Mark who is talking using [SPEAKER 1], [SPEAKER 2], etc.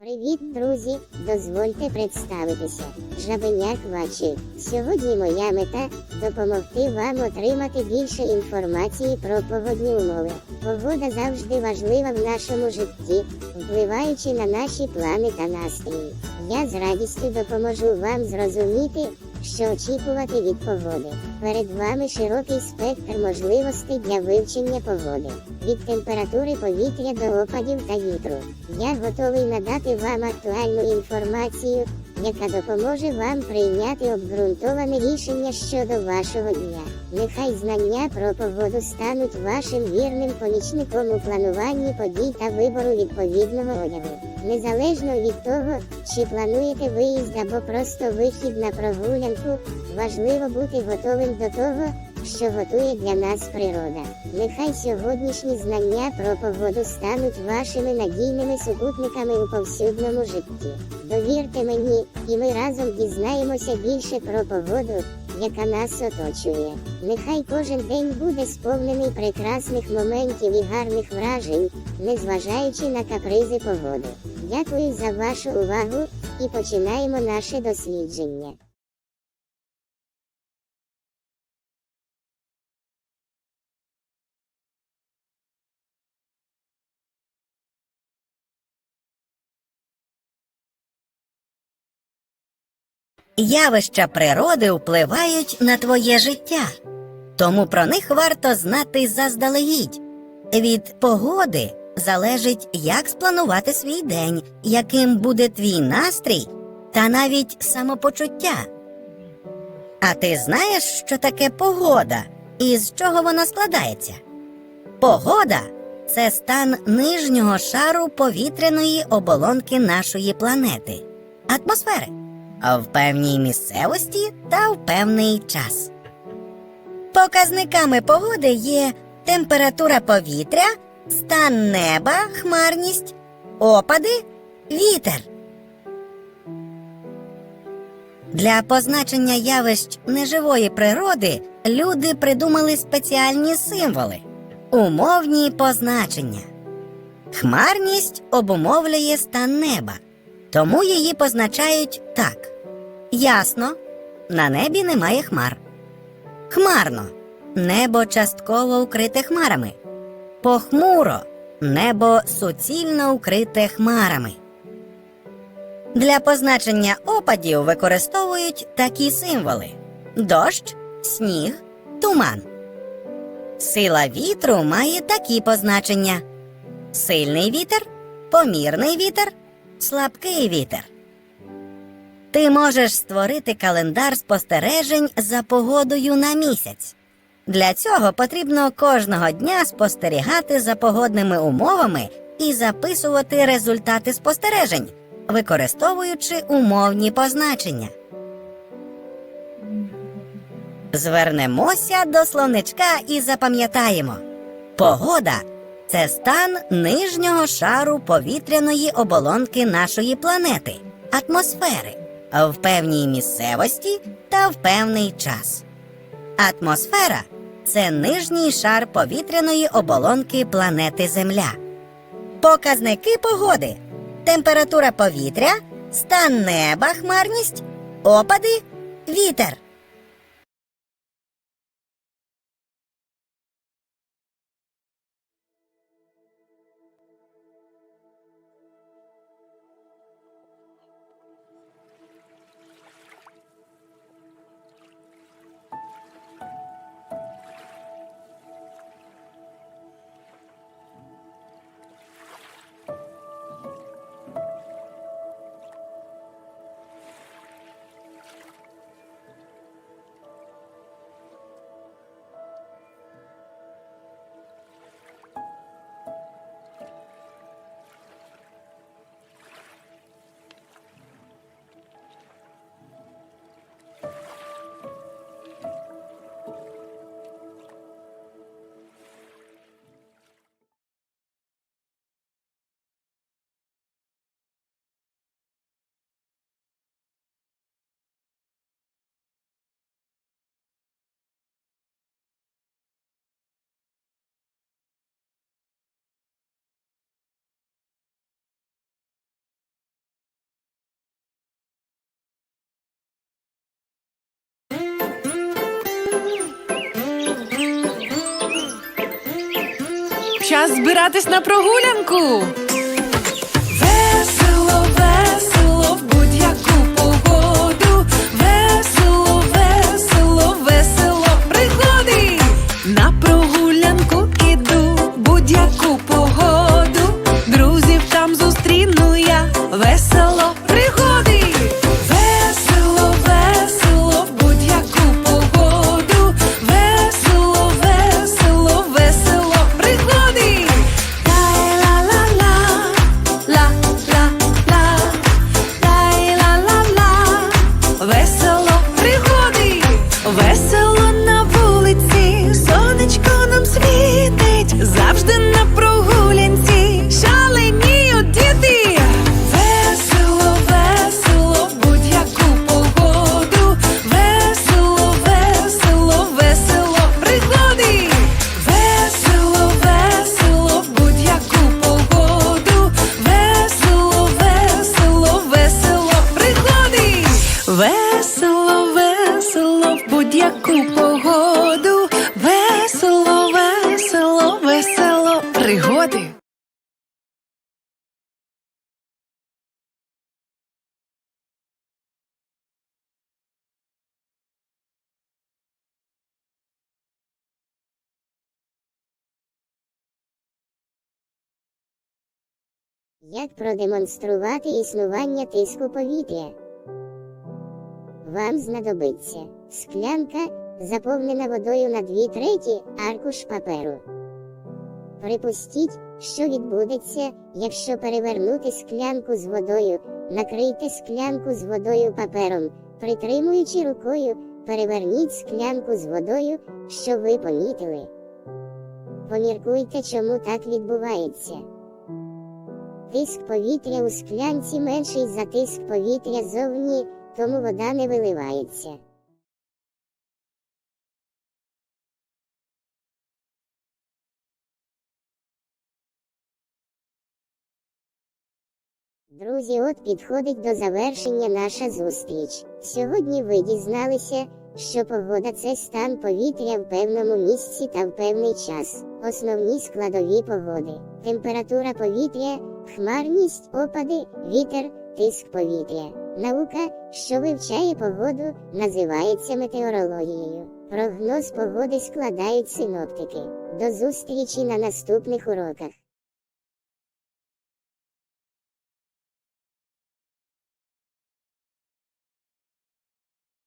[SPEAKER 1] Привіт, друзі! Дозвольте представитися. Жабеняк Вачі. Сьогодні моя мета допомогти вам отримати більше інформації про погодні умови. Погода завжди важлива в нашому житті, впливаючи на наші плани та настрій. Я з радістю допоможу вам зрозуміти, що очікувати від погоди. Перед вами широкий спектр можливостей для вивчення погоди. Від температури повітря до опадів та вітру. Я готовий надати вам актуальну інформацію, яка допоможе вам прийняти обґрунтоване рішення щодо вашого дня. Нехай знання про погоду стануть вашим вірним помічником у плануванні подій та вибору відповідного одягу. Незалежно від того, чи плануєте виїзд або просто вихід на прогулянку, важливо бути готовим до того, що готує для нас природа. Нехай сьогоднішні знання про погоду стануть вашими надійними супутниками у повсюдному житті. Довірте мені, і ми разом дізнаємося більше про погоду, яка нас оточує. Нехай кожен день буде сповнений прекрасних моментів і гарних вражень, незважаючи на капризи погоди. Дякую за вашу увагу і починаємо наше дослідження.
[SPEAKER 2] Явища природи впливають на твоє життя, тому про них варто знати заздалегідь. Від погоди залежить, як спланувати свій день, яким буде твій настрій та навіть самопочуття. А ти знаєш, що таке погода і з чого вона складається? Погода це стан нижнього шару повітряної оболонки нашої планети, атмосфери в певній місцевості та в певний час. Показниками погоди є температура повітря, стан неба, хмарність, опади, вітер. Для позначення явищ неживої природи люди придумали спеціальні символи, умовні позначення. Хмарність обумовлює стан неба, тому її позначають так: ясно, на небі немає хмар. Хмарно небо частково укрите хмарами. Похмуро небо суцільно укрите хмарами. Для позначення опадів використовують такі символи: дощ, сніг, туман. Сила вітру має такі позначення: сильний вітер, помірний вітер, слабкий вітер. Ти можеш створити календар спостережень за погодою на місяць. Для цього потрібно кожного дня спостерігати за погодними умовами і записувати результати спостережень, використовуючи умовні позначення. Звернемося до словничка і запам'ятаємо: погода це стан нижнього шару повітряної оболонки нашої планети, атмосфери, в певній місцевості та в певний час. Атмосфера це нижній шар повітряної оболонки планети Земля. Показники погоди: температура повітря, стан неба, хмарність, опади, вітер.
[SPEAKER 3] Час збиратись на прогулянку. Весело, весело в будь-яку погоду. Весело, весело, весело пригоди.
[SPEAKER 1] Як продемонструвати існування тиску повітря? Вам знадобиться склянка, заповнена водою на дві треті, аркуш паперу. Припустіть, що відбудеться, якщо перевернути склянку з водою, накрийте склянку з водою папером, притримуючи рукою, переверніть склянку з водою, що ви помітили. Поміркуйте, чому так відбувається. Тиск повітря у склянці менший за тиск повітря зовні, тому вода не виливається. Друзі, от підходить до завершення наша зустріч. Сьогодні ви дізналися, що погода це стан повітря в певному місці та в певний час. Основні складові погоди. Температура повітря, хмарність, опади, вітер, тиск повітря. Наука, що вивчає погоду, називається метеорологією. Прогноз погоди складають синоптики. До зустрічі на наступних уроках.